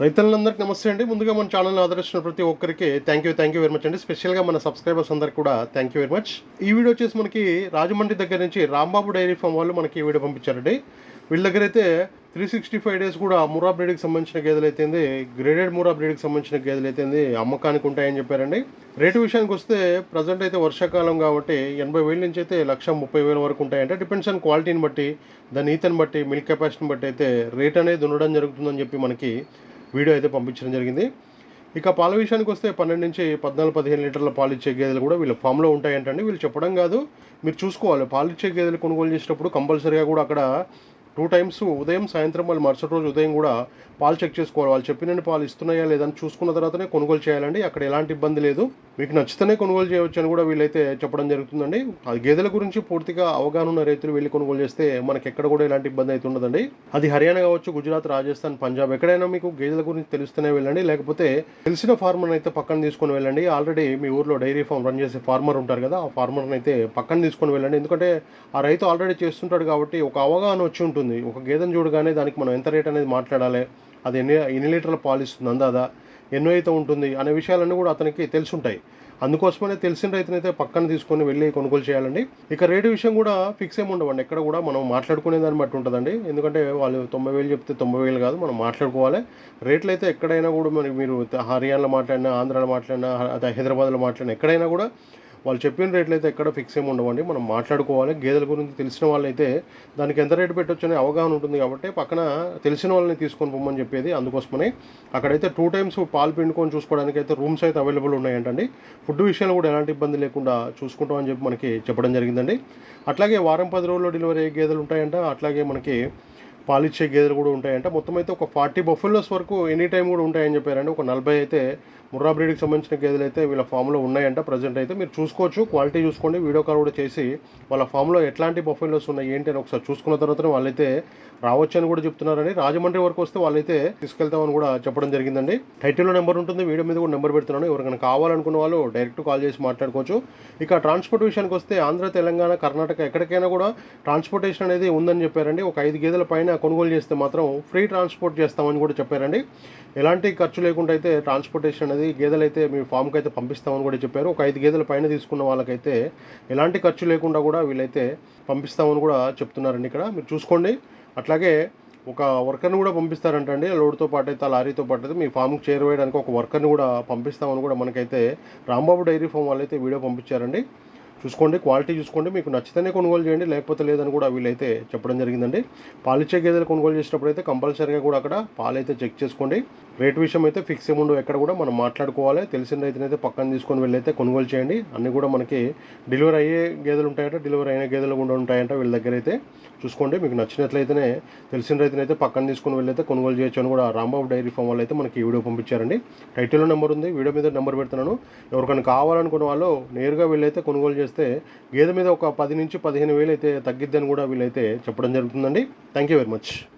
రైతులందరికీ నమస్తే అండి. ముందుగా మన ఛానల్ ఆదరించిన ప్రతి ఒక్కరికి thank you thank you very much అండి. స్పెషల్గా మన సబ్స్క్రైబర్స్ అందరికి కూడా థ్యాంక్ యూ వెరీ మచ్ ఈ వీడియో వచ్చేసి మనకి రాజమండ్రి దగ్గర నుంచి రాంబాబు డైరీ ఫామ్ వాళ్ళు మనకి ఈ వీడియో పంపించారండి. వీళ్ళ దగ్గర అయితే త్రీ సిక్స్టీ ఫైవ్ డేస్ కూడా మురా బ్రీడ్కి సంబంధించిన గేదెలు అయితే గ్రేడెడ్ మురా బ్రీడ్కి సంబంధించిన గేదెలు అయితే అమ్మకానికి ఉంటాయని చెప్పారండి. రేటు విషయానికి వస్తే ప్రజెంట్ అయితే వర్షాకాలం కాబట్టి ఎనభై వేల నుంచి అయితే లక్ష ముప్పై వేల వరకు ఉంటాయంటే. డిపెండ్స్ ఆన్ క్వాలిటీని బట్టి దాని ఈతని బట్టి మిల్క్ కెపాసిటీని బట్టి అయితే రేట్ అనేది ఉండడం జరుగుతుందని చెప్పి మనకి వీడియో అయితే పంపించడం జరిగింది. ఇక పాల విషయానికి వస్తే పన్నెండు నుంచి పద్నాలుగు పదిహేను లీటర్ల పాలు ఇచ్చే గేదెలు కూడా వీళ్ళ ఫామ్లో ఉంటాయంటండి. వీళ్ళు చెప్పడం కాదు. మీరు చూసుకోవాలి. పాలు ఇచ్చే గేదెలు కొనుగోలు చేసేటప్పుడు కంపల్సరీగా కూడా అక్కడ టూ టైమ్స్ ఉదయం సాయంత్రం వాళ్ళు మరుసటి రోజు ఉదయం కూడా పాలు చెక్ చేసుకోవాలి. వాళ్ళు చెప్పినన్ని పాలు ఇస్తున్నాయా లేదని చూసుకున్న తర్వాతనే కొనుగోలు చేయాలండి. అక్కడ ఎలాంటి ఇబ్బంది లేదు. మీకు నచ్చితేనే కొనుగోలు చేయవచ్చు అని కూడా వీళ్ళైతే చెప్పడం జరుగుతుందండి. అది గేదెల గురించి పూర్తిగా అవగాహన ఉన్న రైతులు వెళ్ళి కొనుగోలు చేస్తే మనకి ఎక్కడ కూడా ఎలాంటి ఇబ్బంది అయితే ఉండదండి. అది హర్యానా కావచ్చు గుజరాత్ రాజస్థాన్ పంజాబ్ ఎక్కడైనా మీకు గేదెల గురించి తెలుస్తూనే వెళ్ళండి. లేకపోతే తెలిసిన ఫార్మర్ అయితే పక్కన తీసుకొని వెళ్ళండి. ఆల్రెడీ మీ ఊర్లో డైరీ ఫామ్ రన్ చేసే ఫార్మర్ ఉంటారు కదా ఆ ఫార్మర్ని అయితే పక్కన తీసుకొని వెళ్ళండి. ఎందుకంటే ఆ రైతు ఆల్రెడీ చేస్తుంటాడు కాబట్టి ఒక అవగాహన వచ్చి ఉంటుంది. ఒక గేదెను చూడగానే దానికి మనం ఎంత రేట్ అనేది మాట్లాడాలి? అది ఎన్ని ఎన్ని లీటర్ల పాలు ఇస్తుంది అందాదా? ఎన్నో అయితే ఉంటుంది అనే విషయాలన్నీ కూడా అతనికి తెలుసుంటాయి. అందుకోసమనే తెలిసిన రైతునైతే పక్కన తీసుకొని వెళ్ళి కొనుగోలు చేయాలండి. ఇక రేటు విషయం కూడా ఫిక్స్ ఏమి ఉండవండి. ఎక్కడ కూడా మనం మాట్లాడుకునే దాన్ని బట్టి ఉంటుందండి. ఎందుకంటే వాళ్ళు తొంభై వేలు చెప్తే తొంభై వేలు కాదు మనం మాట్లాడుకోవాలి. రేట్లు అయితే ఎక్కడైనా కూడా మరి మీరు హర్యానాలో మాట్లాడినా ఆంధ్రాలో మాట్లాడినా హైదరాబాద్లో మాట్లాడినా ఎక్కడైనా కూడా వాళ్ళు చెప్పిన రేట్లు అయితే ఎక్కడ ఫిక్స్ ఏమి ఉండవండి. మనం మాట్లాడుకోవాలి. గేదెల గురించి తెలిసిన వాళ్ళైతే దానికి ఎంత రేటు పెట్టొచ్చు అనే అవగాహన ఉంటుంది కాబట్టి పక్కన తెలిసిన వాళ్ళని తీసుకొని పోమని చెప్పేది అందుకోసమని. అక్కడైతే టూ టైమ్స్ పాలు పిండుకొని చూసుకోవడానికి అయితే రూమ్స్ అయితే అవైలబుల్ ఉన్నాయంటండి. ఫుడ్ విషయంలో కూడా ఎలాంటి ఇబ్బంది లేకుండా చూసుకుంటామని చెప్పి మనకి చెప్పడం జరిగిందండి. అట్లాగే వారం పది రోజుల్లో డెలివరీ అయ్యే గేదెలు ఉంటాయంట. అట్లాగే మనకి పాలిచ్చే గేదెలు కూడా ఉంటాయంట. మొత్తం అయితే ఒక ఫార్టీ బొఫెలోస్ వరకు ఎనీ టైం కూడా ఉంటాయని చెప్పారండి. ఒక నలభై అయితే ముర్రా బ్రీడ్కి సంబంధించిన గేదెలు అయితే వీళ్ళ ఫామ్లో ఉన్నాయంట ప్రజెంట్ అయితే. మీరు చూసుకోవచ్చు క్వాలిటీ చూసుకోండి వీడియో కాల్ కూడా చేసి వాళ్ళ ఫామ్లో ఎట్లాంటి బొఫెలోస్ ఉన్నాయి ఏంటి అని ఒకసారి చూసుకున్న తర్వాత వాళ్ళైతే రావచ్చు అని కూడా చెప్తున్నారని రాజమండ్రి వరకు వస్తే వాళ్ళైతే తీసుకెళ్తామని కూడా చెప్పడం జరిగిందండి. టైటిల్లో నెంబర్ ఉంటుంది వీడియో మీద కూడా నెంబర్ పెడుతున్నాను. ఎవరికైనా కావాలనుకున్న వాళ్ళు డైరెక్ట్ కాల్ చేసి మాట్లాడుకోవచ్చు. ఇక ట్రాన్స్పోర్ట్ విషయానికి వస్తే ఆంధ్ర తెలంగాణ కర్ణాటక ఎక్కడికైనా కూడా ట్రాన్స్పోర్టేషన్ అనేది ఉందని చెప్పారండి. ఒక ఐదు గేదెల పైన కొనుగోలు చేస్తే మాత్రం ఫ్రీ ట్రాన్స్పోర్ట్ చేస్తామని కూడా చెప్పారండి. ఎలాంటి ఖర్చు లేకుండా అయితే ట్రాన్స్పోర్టేషన్ అనేది గేదెలు అయితే మీ ఫామ్కి అయితే పంపిస్తామని కూడా చెప్పారు. ఒక ఐదు గేదెల పైన తీసుకున్న వాళ్ళకైతే ఎలాంటి ఖర్చు లేకుండా కూడా వీళ్ళైతే పంపిస్తామని కూడా చెప్తున్నారండి ఇక్కడ. మీరు చూసుకోండి. అట్లాగే ఒక వర్కర్ని కూడా పంపిస్తారంటండి. లోడ్తో పాటు అయితే లారీతో పాటు అయితే మీ ఫామ్కి చేరువేయడానికి ఒక వర్కర్ని కూడా పంపిస్తామని కూడా మనకైతే రాంబాబు డైరీ ఫామ్ వాళ్ళైతే వీడియో పంపించారండి. చూసుకోండి క్వాలిటీ చూసుకోండి మీకు నచ్చితేనే కొనుగోలు చేయండి లేకపోతే లేదని కూడా వీళ్ళైతే చెప్పడం జరిగిందండి. పాలిచ్చే గేదెలు కొనుగోలు చేసేటప్పుడు అయితే కంపల్సరీగా కూడా అక్కడ పాలైతే చెక్ చేసుకోండి. రేట్ విషయం అయితే ఫిక్స్ ఏముండవు ఎక్కడ కూడా మనం మాట్లాడుకోవాలి. తెలిసిన రైతునైతే పక్కన తీసుకొని వెళ్ళైతే కొనుగోలు చేయండి. అన్నీ కూడా మనకి డెలివరీ అయ్యే గేదెలు ఉంటాయంట డెలివరీ అయిన గేదెలు కూడా ఉంటాయంట వీళ్ళ దగ్గర అయితే. చూసుకోండి. మీకు నచ్చినట్లయితేనే తెలిసిన రైతునైతే పక్కన తీసుకొని వెళ్ళైతే కొనుగోలు చేయొచ్చు అని కూడా రాంబాబు డైరీ ఫామ్ వాళ్ళు అయితే మనకి ఈ వీడియో పంపించారండి. టైటిల్లో నెంబర్ ఉంది. వీడియో మీద నెంబర్ పెడుతున్నాను. ఎవరికైనా కావాలనుకున్న వాళ్ళు నేరుగా వీళ్ళైతే కొనుగోలు చేస్తే గేదె మీద ఒక పది నుంచి పదిహేను వేలు అయితే తగ్గిద్దని కూడా వీళ్ళైతే చెప్పడం జరుగుతుందండి. Thank you very much